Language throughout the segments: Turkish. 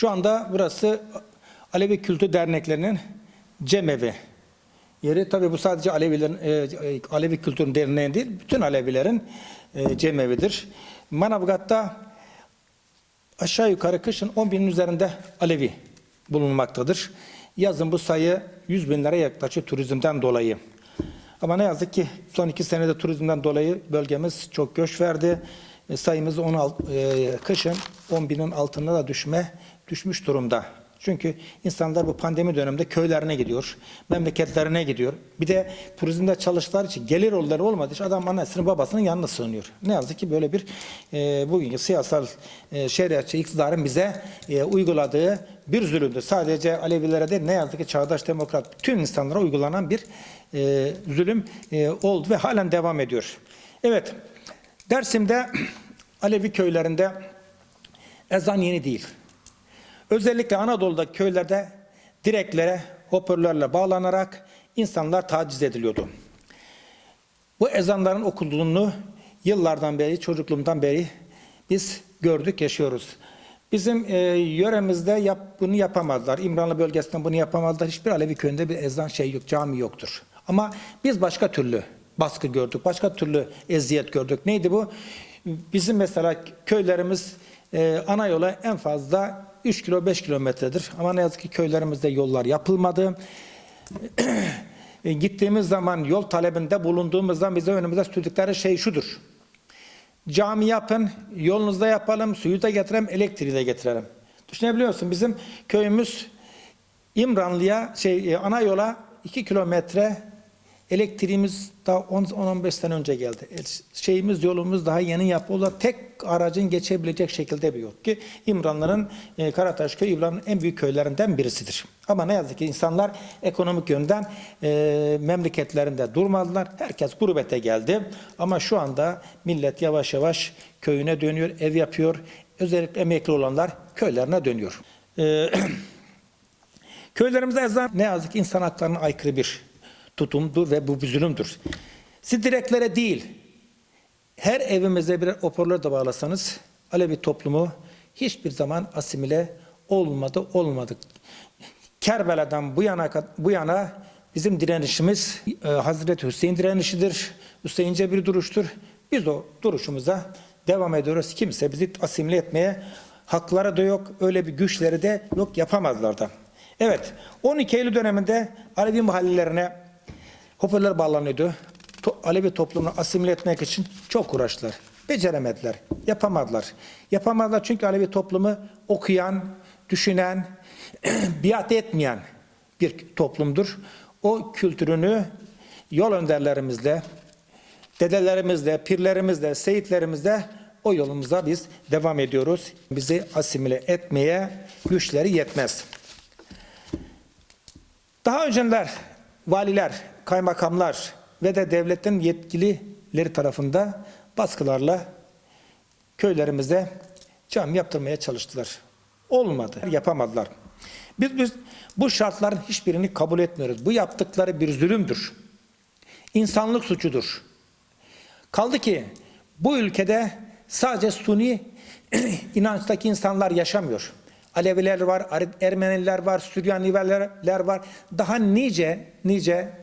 Şu anda burası Alevi Kültür Derneklerinin cemevi yeri. Tabi bu sadece Alevilerin, e, e, Alevi Kültür Derneği değil, bütün Alevilerin e, cemevidir. Manavgat'ta aşağı yukarı kışın 10 binin üzerinde Alevi bulunmaktadır. Yazın bu sayı 100 binlere yaklaşıyor turizmden dolayı. Ama ne yazık ki son iki senede turizmden dolayı bölgemiz çok göç verdi. E, sayımız 16, e, kışın 10 binin altına da düşme düşmüş durumda. Çünkü insanlar bu pandemi döneminde köylerine gidiyor, memleketlerine gidiyor. Bir de turizmde çalıştıkları için gelir yolları olmadığı için adam annesinin babasının yanına sığınıyor. Ne yazık ki böyle bir e, bugünkü siyasal e, şeriatçı iktidarın bize e, uyguladığı bir zulümdür. Sadece Alevilere değil ne yazık ki çağdaş demokrat tüm insanlara uygulanan bir e, zulüm e, oldu ve halen devam ediyor. Evet, Dersim'de Alevi köylerinde ezan yeni değil. Özellikle Anadolu'daki köylerde direklere, hoparlörlerle bağlanarak insanlar taciz ediliyordu. Bu ezanların okunduğunu yıllardan beri, çocukluğumdan beri biz gördük, yaşıyoruz. Bizim e, yöremizde yap, bunu yapamadılar. İmranlı bölgesinde bunu yapamadılar. Hiçbir Alevi köyünde bir ezan şey yok, cami yoktur. Ama biz başka türlü baskı gördük, başka türlü eziyet gördük. Neydi bu? Bizim mesela köylerimiz e, ana yola en fazla 3 kilo 5 kilometredir. Ama ne yazık ki köylerimizde yollar yapılmadı. Gittiğimiz zaman yol talebinde bulunduğumuzdan bize önümüze sürdükleri şey şudur. Cami yapın, yolunuzda yapalım, suyu da getirelim, elektriği de getirelim. Düşünebiliyor musun? Bizim köyümüz İmranlı'ya, şey, e, ana yola 2 kilometre elektriğimiz daha 10-15 sene önce geldi. E, Şeyimiz, yolumuz daha yeni yapıldı. Tek aracın geçebilecek şekilde bir yol ki İmranlı'nın e, Karataş köyü İmranlı'nın en büyük köylerinden birisidir. Ama ne yazık ki insanlar ekonomik yönden e, memleketlerinde durmadılar. Herkes gurbete geldi. Ama şu anda millet yavaş yavaş köyüne dönüyor, ev yapıyor. Özellikle emekli olanlar köylerine dönüyor. E, Köylerimizde ne yazık ki insan haklarına aykırı bir tutumdur ve bu bir zulümdür. Siz direklere değil, her evimize birer hoparlör de bağlasanız Alevi toplumu hiçbir zaman asimile olmadı, olmadı. Kerbela'dan bu yana bu yana bizim direnişimiz e, Hazreti Hüseyin direnişidir. Hüseyince bir duruştur. Biz o duruşumuza devam ediyoruz. Kimse bizi asimile etmeye hakları da yok. Öyle bir güçleri de yok yapamazlar da. Evet 12 Eylül döneminde Alevi mahallelerine hoparlör bağlanıyordu. To- Alevi toplumunu asimile etmek için çok uğraştılar. Beceremediler, yapamadılar. Yapamadılar çünkü Alevi toplumu okuyan, düşünen, biat etmeyen bir toplumdur. O kültürünü yol önderlerimizle, dedelerimizle, pirlerimizle, seyitlerimizle o yolumuza biz devam ediyoruz. Bizi asimile etmeye güçleri yetmez. Daha önceler valiler, kaymakamlar ve de devletin yetkilileri tarafında baskılarla köylerimize cami yaptırmaya çalıştılar. Olmadı, yapamadılar. Biz, biz bu şartların hiçbirini kabul etmiyoruz. Bu yaptıkları bir zulümdür. İnsanlık suçudur. Kaldı ki bu ülkede sadece Suni inançtaki insanlar yaşamıyor. Aleviler var, Er- Ermeniler var, Süryaniler var. Daha nice nice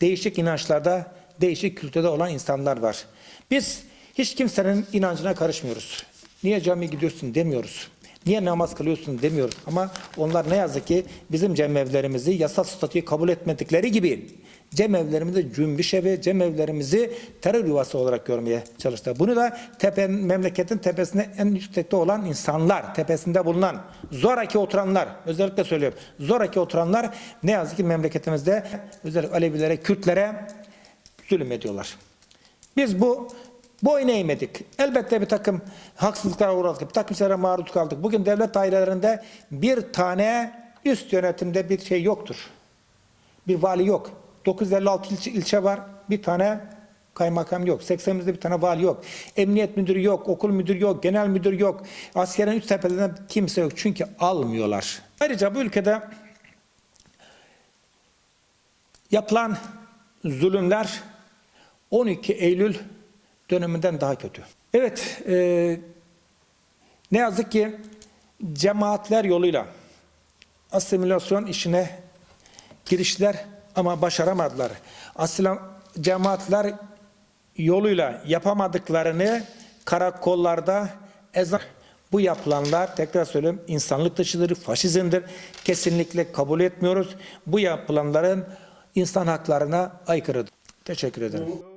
değişik inançlarda, değişik kültürde olan insanlar var. Biz hiç kimsenin inancına karışmıyoruz. Niye camiye gidiyorsun demiyoruz. Niye namaz kılıyorsun demiyoruz. Ama onlar ne yazık ki bizim cemevlerimizi yasal statüyü kabul etmedikleri gibi cemevlerimizi cümbüş evi, cemevlerimizi terör yuvası olarak görmeye çalıştılar. Bunu da tepe, memleketin tepesinde en yüksekte olan insanlar, tepesinde bulunan, zoraki oturanlar, özellikle söylüyorum, zoraki oturanlar ne yazık ki memleketimizde özellikle Alevilere, Kürtlere zulüm ediyorlar. Biz bu boyun eğmedik. Elbette bir takım haksızlıklara uğradık, bir takım şeylere maruz kaldık. Bugün devlet dairelerinde bir tane üst yönetimde bir şey yoktur. Bir vali yok. 956 ilçe, ilçe var, bir tane kaymakam yok. 80'imizde bir tane vali yok. Emniyet müdürü yok, okul müdürü yok, genel müdür yok. Askerin üst tepelerinden kimse yok. Çünkü almıyorlar. Ayrıca bu ülkede yapılan zulümler 12 Eylül döneminden daha kötü. Evet, e, ne yazık ki cemaatler yoluyla asimilasyon işine girişler ama başaramadılar. Asila cemaatler yoluyla yapamadıklarını karakollarda ezan bu yapılanlar tekrar söylüyorum insanlık dışıdır, faşizmdir. Kesinlikle kabul etmiyoruz. Bu yapılanların insan haklarına aykırıdır. Teşekkür ederim.